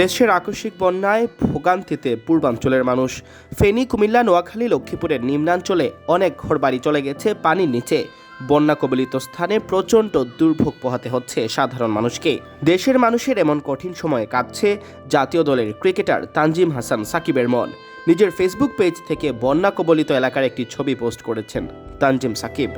দেশের আকস্মিক বন্যায় ভোগান্তিতে পূর্বাঞ্চলের মানুষ। ফেনী, কুমিল্লা, নোয়াখালী, লক্ষ্মীপুরের নিম্নাঞ্চলে অনেক ঘরবাড়ি চলে গেছে পানির নিচে। বন্যা কবলিত স্থানে প্রচণ্ড দুর্ভোগ পোহাতে হচ্ছে সাধারণ মানুষকে। দেশের মানুষের এমন কঠিন সময়ে কাঁদছে জাতীয় দলের ক্রিকেটার তানজিম হাসান সাকিবের মন। নিজের ফেসবুক পেজ থেকে বন্যা কবলিত এলাকার একটি ছবি পোস্ট করেছেন তানজিম সাকিব।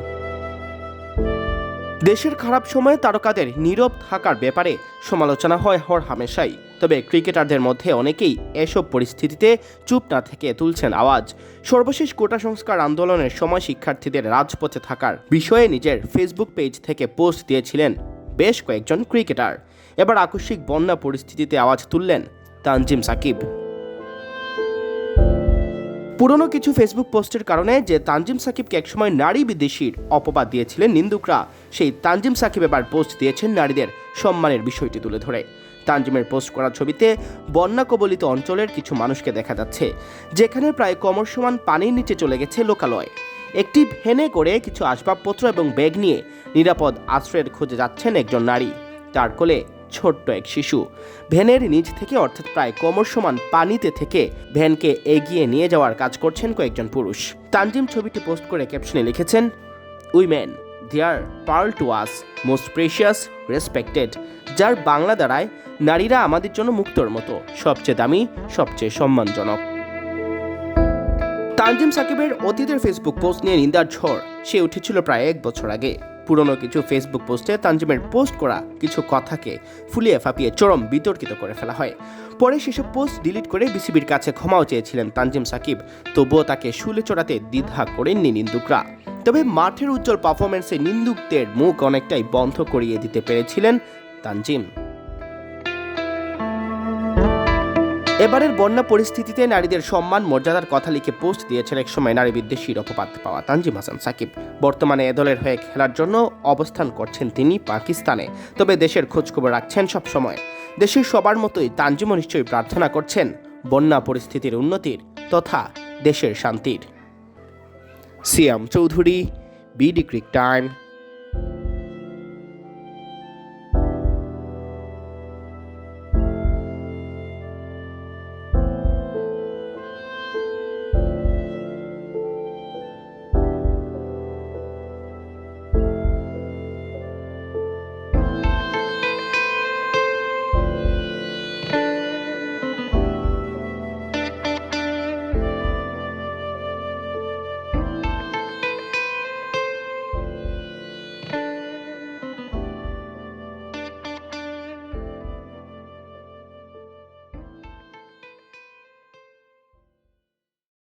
দেশের খারাপ সময়ে তারকাদের নীরব থাকার ব্যাপারে সমালোচনা হয় হর হামেশাই তবে ক্রিকেটারদের মধ্যে অনেকেই এসব পরিস্থিতিতে চুপ না থেকে তুলছেন আওয়াজ। সর্বশেষ কোটা সংস্কার আন্দোলনের সময় শিক্ষার্থীদের রাজপথে থাকার বিষয়ে নিজের ফেসবুক পেজ থেকে পোস্ট দিয়েছিলেন বেশ কয়েকজন ক্রিকেটার। এবার আকস্মিক বন্যা পরিস্থিতিতে আওয়াজ তুললেন তানজিম সাকিব। পুরনো কিছু ফেসবুক পোস্টের কারণে যে তানজিম সাকিবকে একসময় নারী বিদেশির অপবাদ দিয়েছিলেন নিন্দুকরা, সেই তানজিম সাকিব এবার পোস্ট দিয়েছেন নারীদের সম্মানের বিষয়টি তুলে ধরে। তানজিমের পোস্ট করা ছবিতে বন্যা কবলিত অঞ্চলের কিছু মানুষকে দেখা যাচ্ছে, যেখানে প্রায় কমর সমান পানির নিচে চলে গেছে লোকালয়। একটি ভেনে করে কিছু আসবাবপত্র এবং ব্যাগ নিয়ে নিরাপদ আশ্রয়ের খুঁজে যাচ্ছেন একজন নারী। তার কোলে ছোট্ট এক শিশু। ভ্যানের নিচ থেকে, অর্থাৎ প্রায় কোমর সমান পানিতে থেকে, ভ্যানকে এগিয়ে নিয়ে যাওয়ার কাজ করছেন কয়েকজন পুরুষ। তানজিম ছবিটি পোস্ট করে ক্যাপশনে লিখেছেন women there pearl to us, most precious, respected, যার বাংলা দ্বারায় নারীরা আমাদের জন্য মুক্তর মতো, সবচেয়ে দামি, সবচেয়ে সম্মানজনক। তানজিম সাকিবের অতীতের ফেসবুক পোস্ট নিয়ে নিন্দার ঝড়, সে উঠেছিল প্রায় এক বছর আগে। পুরনো কিছু ফেসবুক পোস্টে তানজিমের পোস্ট করা কিছু কথাকে ফুলিয়ে ফাঁপিয়ে চরম বিতর্কিত করে ফেলা হয়। পরে সেসব পোস্ট ডিলিট করে বিসিবির কাছে ক্ষমাও চেয়েছিলেন তানজিম সাকিব তবুও তাকে শুলে চড়াতে দ্বিধা করেননি নিন্দুকরা। তবে মাঠের উজ্জ্বল পারফরমেন্সে নিন্দুকদের মুখ অনেকটাই বন্ধ করিয়ে দিতে পেরেছিলেন তানজিম এবারের বন্যা পরিস্থিতিতে নারীদের সম্মান, মর্যাদার কথা লিখে পোস্ট দিয়েছেন এক সময় নারী বিদ্বেষীর অপবাদ পাওয়া তানজিম হাসান সাকিব। বর্তমানে এ দলের হয়ে খেলার জন্য অবস্থান করছেন তিনি পাকিস্তানে। তবে দেশের খোঁজখবর রাখছেন সব সময় দেশের সবার মতোই তানজিমও নিশ্চয়ই প্রার্থনা করছেন বন্যা পরিস্থিতির উন্নতির তথা দেশের শান্তির। Siam Chowdhury, BD Crick Time.